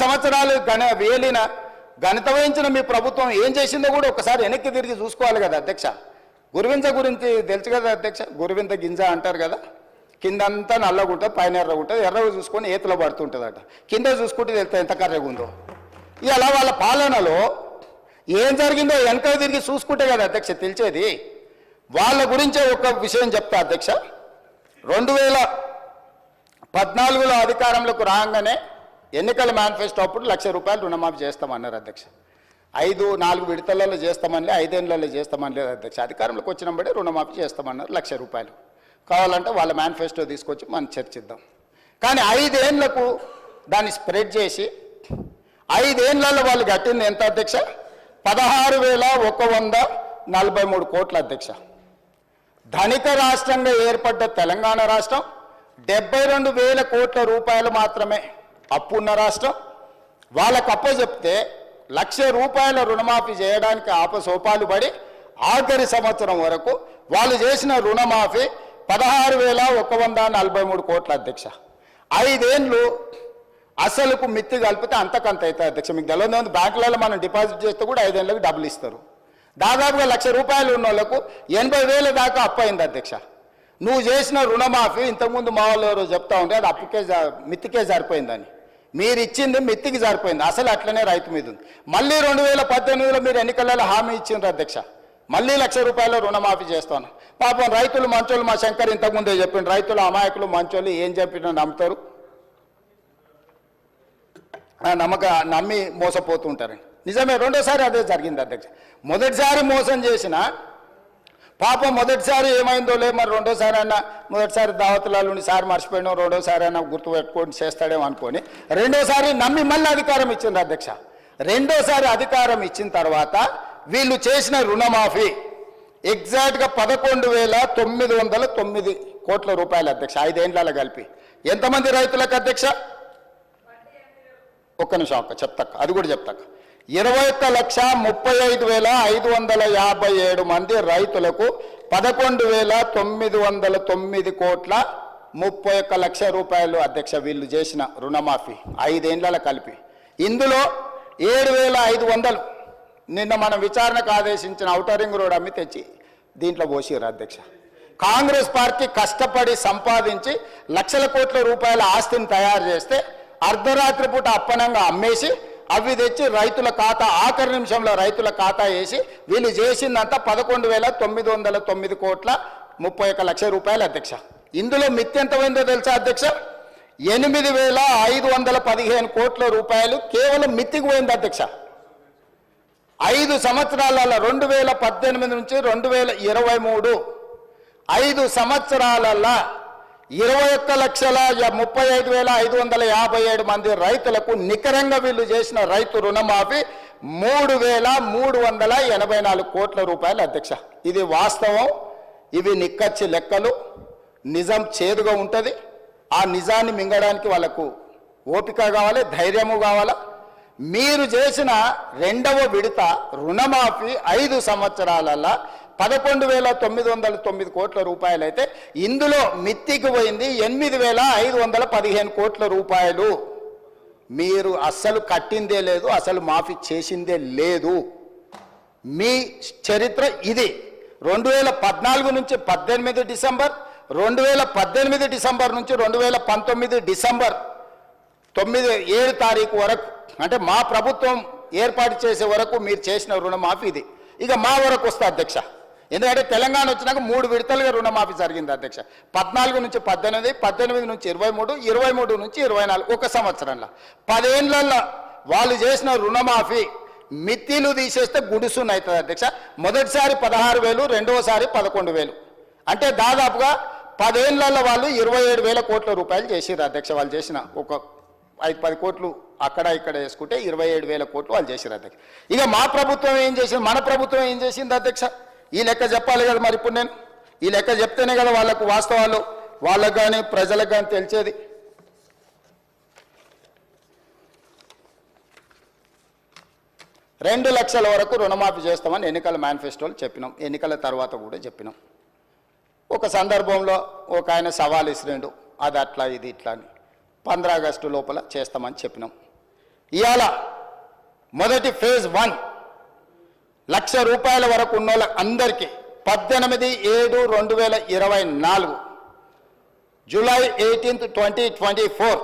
సంవత్సరాలు గణ వేలిన ఘనత వహించిన మీ ప్రభుత్వం ఏం చేసిందో కూడా ఒకసారి వెనక్కి తిరిగి చూసుకోవాలి కదా అధ్యక్ష. గురువింద గురించి తెలుసు కదా అధ్యక్ష? గురువింద గింజ అంటారు కదా? కిందంతా నల్లగా ఉంటుంది పైన ఎర్రగా ఉంటుంది ఎర్రగా చూసుకొని ఏతలో పడుతుంటుందట. కింద చూసుకుంటే తెలుస్తుంది ఎంత కర్రగా ఉందో ఇలా వాళ్ళ పాలనలో ఏం జరిగిందో వెనక తిరిగి చూసుకుంటే కదా అధ్యక్ష తెలిసేది. వాళ్ళ గురించే ఒక విషయం చెప్తా అధ్యక్ష. రెండు వేల పద్నాలుగులో అధికారంలోకి రాగానే ఎన్నికల మేనిఫెస్టో అప్పుడు లక్ష రూపాయలు రుణమాఫీ చేస్తామన్నారు అధ్యక్ష. ఐదు నాలుగు విడతలలో చేస్తామని ఐదేళ్ళలో చేస్తామని లేదు అధ్యక్ష. అధికారంలోకి వచ్చినప్పుడే రుణమాఫీ చేస్తామన్నారు లక్ష రూపాయలు. కావాలంటే వాళ్ళ మేనిఫెస్టో తీసుకొచ్చి మనం చర్చిద్దాం. కానీ ఐదేళ్ళకు దాన్ని స్ప్రెడ్ చేసి ఐదేళ్ళలో వాళ్ళు కట్టింది ఎంత అధ్యక్ష? పదహారు వేల ఒక వంద నలభై మూడు కోట్ల అధ్యక్ష. ధనిక రాష్ట్రంగా ఏర్పడ్డ తెలంగాణ రాష్ట్రం డెబ్బై రెండు వేల కోట్ల రూపాయలు మాత్రమే అప్పు ఉన్న రాష్ట్రం. వాళ్ళకు అప్ప చెప్తే లక్ష రూపాయల రుణమాఫీ చేయడానికి ఆపసోపాలు పడి ఆఖరి సంవత్సరం వరకు వాళ్ళు చేసిన రుణమాఫీ పదహారు వేల ఒక వంద నలభై మూడు కోట్ల అధ్యక్ష. ఐదేండ్లు అసలుకు మిత్తి కలిపితే అంతకంత అవుతుంది అధ్యక్ష. మీకు తెలియదు బ్యాంకులలో మనం డిపాజిట్ చేస్తే కూడా ఐదేళ్ళకి డబ్బులు ఇస్తారు. దాదాపుగా లక్ష రూపాయలు ఉన్న వాళ్ళకు ఎనభై వేల దాకా అప్పు అయింది అధ్యక్ష. నువ్వు చేసిన రుణమాఫీ ఇంతకుముందు మా వాళ్ళు చెప్తా ఉంటే అది అప్పుకే జా- మిత్తికే సరిపోయిందని మీరు ఇచ్చింది మిత్తికి సరిపోయింది అసలు అట్లనే రైతు మీద ఉంది. మళ్ళీ రెండు వేల పద్దెనిమిదిలో మీరు ఎన్నికలలో హామీ ఇచ్చిండ్రు అధ్యక్ష. మళ్ళీ లక్ష రూపాయల రుణమాఫీ చేస్తాను. పాపం రైతులు మంచోళ్ళు మా శంకర్ ఇంతకుముందే చెప్పిండు. రైతులు అమాయకులు మంచోళ్ళు ఏం చెప్పినా నమ్ముతారు? నమ్మక నమ్మి మోసపోతుంటారండి నిజమే రెండోసారి అదే జరిగింది అధ్యక్ష. మొదటిసారి మోసం చేసిన పాపం మొదటిసారి ఏమైందో లే మరి రెండోసారి అన్న మొదటిసారి దావతులాలు సారి మర్చిపోయినా రెండోసారి అన్న గుర్తు పెట్టుకొని చేస్తాడేమో అనుకొని రెండోసారి నమ్మి మళ్ళీ అధికారం ఇచ్చింది అధ్యక్ష. రెండోసారి అధికారం ఇచ్చిన తర్వాత వీళ్ళు చేసిన రుణమాఫీ ఎగ్జాక్ట్గా పదకొండు వేల తొమ్మిది వందల తొమ్మిది కోట్ల రూపాయలు అధ్యక్ష ఐదేండ్ల కలిపి. ఎంతమంది రైతులకు అధ్యక్ష? ఒక్క నిమిషం అక్క చెప్తాక అది కూడా చెప్తాక ఇరవై ఒక్క లక్ష ముప్పై ఐదు వేల ఐదు వందల యాభై ఏడు మంది రైతులకు పదకొండు వేల తొమ్మిది వందల తొమ్మిది కోట్ల ముప్పై ఒక్క లక్ష రూపాయలు అధ్యక్ష వీళ్ళు చేసిన రుణమాఫీ. ఐదేండ్ల కలిపి. ఇందులో ఏడు వేల ఐదు వందలు నిన్న మనం విచారణకు ఆదేశించిన ఔటరింగ్ రోడ్ అమ్మి తెచ్చి దీంట్లో పోసిరు అధ్యక్ష. కాంగ్రెస్ పార్టీ కష్టపడి సంపాదించి లక్షల కోట్ల రూపాయల ఆస్తిని తయారు చేస్తే అర్ధరాత్రి పూట అప్పనంగా అమ్మేసి అవి తెచ్చి రైతుల ఖాతా ఆఖరి నిమిషంలో రైతుల ఖాతా వేసి వీళ్ళు చేసిందంతా పదకొండు వేల తొమ్మిది వందల తొమ్మిది కోట్ల ముప్పై ఒక్క లక్ష రూపాయలు అధ్యక్ష. ఇందులో మిత్తి ఎంత పోయిందో తెలుసా అధ్యక్ష? ఎనిమిది వేల ఐదు వందల పదిహేను కోట్ల రూపాయలు కేవలం మిత్తికి పోయింది అధ్యక్ష. ఐదు సంవత్సరాలలో రెండు వేల పద్దెనిమిది నుంచి రెండు వేల ఇరవై మూడు. ఐదు సంవత్సరాలలో ఇరవై ఒక్క లక్షల ముప్పై ఐదు వేల ఐదు వందల యాభై ఏడు మంది రైతులకు నికరంగా వీళ్ళు చేసిన రైతు రుణమాఫీ మూడు వేల మూడు వందల ఎనభై నాలుగు కోట్ల రూపాయలు అధ్యక్ష. ఇది వాస్తవం ఇవి నిక్కచ్చి లెక్కలు నిజం చేదుగా ఉంటుంది. ఆ నిజాన్ని మింగడానికి వాళ్ళకు ఓపిక కావాలి ధైర్యము కావాలా? మీరు చేసిన రెండవ విడత రుణమాఫీ ఐదు సంవత్సరాలలో పదకొండు వేల తొమ్మిది వందల తొమ్మిది కోట్ల రూపాయలు అయితే ఇందులో మిత్తికి పోయింది ఎనిమిది వేల ఐదు వందల పదిహేను కోట్ల రూపాయలు. మీరు అస్సలు కట్టిందే లేదు అసలు మాఫీ చేసిందే లేదు. మీ చరిత్ర ఇది. రెండు వేల పద్నాలుగు నుంచి పద్దెనిమిది డిసెంబర్ రెండు వేల పద్దెనిమిది డిసెంబర్ నుంచి రెండు వేల పంతొమ్మిది డిసెంబర్ తొమ్మిది ఏడు తారీఖు వరకు అంటే మా ప్రభుత్వం ఏర్పాటు చేసే వరకు మీరు చేసిన రుణమాఫీ ఇది. ఇక మా వరకు వస్తే అధ్యక్ష. ఎందుకంటే తెలంగాణ వచ్చినాక మూడు విడతలుగా రుణమాఫీ జరిగింది అధ్యక్ష. పద్నాలుగు నుంచి పద్దెనిమిది పద్దెనిమిది నుంచి ఇరవై మూడు ఇరవై మూడు నుంచి ఇరవై నాలుగు ఒక సంవత్సరంలో. పదేళ్ళలో వాళ్ళు చేసిన రుణమాఫీ మిత్తిలు తీసేస్తే గుడుసున్న అవుతుంది అధ్యక్ష. మొదటిసారి పదహారు వేలు రెండవసారి పదకొండు వేలు. అంటే దాదాపుగా పదేళ్ళలో వాళ్ళు ఇరవై ఏడు వేల కోట్ల రూపాయలు చేసిర్రు అధ్యక్ష వాళ్ళు చేసిన ఒక ఐదు పది కోట్లు అక్కడ ఇక్కడ వేసుకుంటే ఇరవై ఏడు వేల కోట్లు వాళ్ళు చేసిరు అధ్యక్ష. ఇక మా ప్రభుత్వం ఏం చేసింది? మన ప్రభుత్వం ఏం చేసింది అధ్యక్ష? ఈ లెక్క చెప్పాలి కదా మరి ఇప్పుడు నేను? ఈ లెక్క చెప్తేనే కదా వాళ్ళకు వాస్తవాలు. వాళ్ళకు కానీ ప్రజలకు కానీ తెలిసేది. రెండు లక్షల వరకు రుణమాఫీ చేస్తామని ఎన్నికల మేనిఫెస్టోలు చెప్పినాం. ఎన్నికల తర్వాత కూడా చెప్పినాం. ఒక సందర్భంలో ఒక ఆయన సవాల్ ఇసిరిండు. అది అట్లా ఇది ఇట్లా అని. పంద్రా ఆగస్టు లోపల చేస్తామని చెప్పినాం. ఇవాళ మొదటి ఫేజ్ వన్ లక్ష రూపాయల వరకు ఉన్న అందరికీ పద్దెనిమిది ఏడు రెండు వేల ఇరవై నాలుగు. July eighteenth twenty twenty four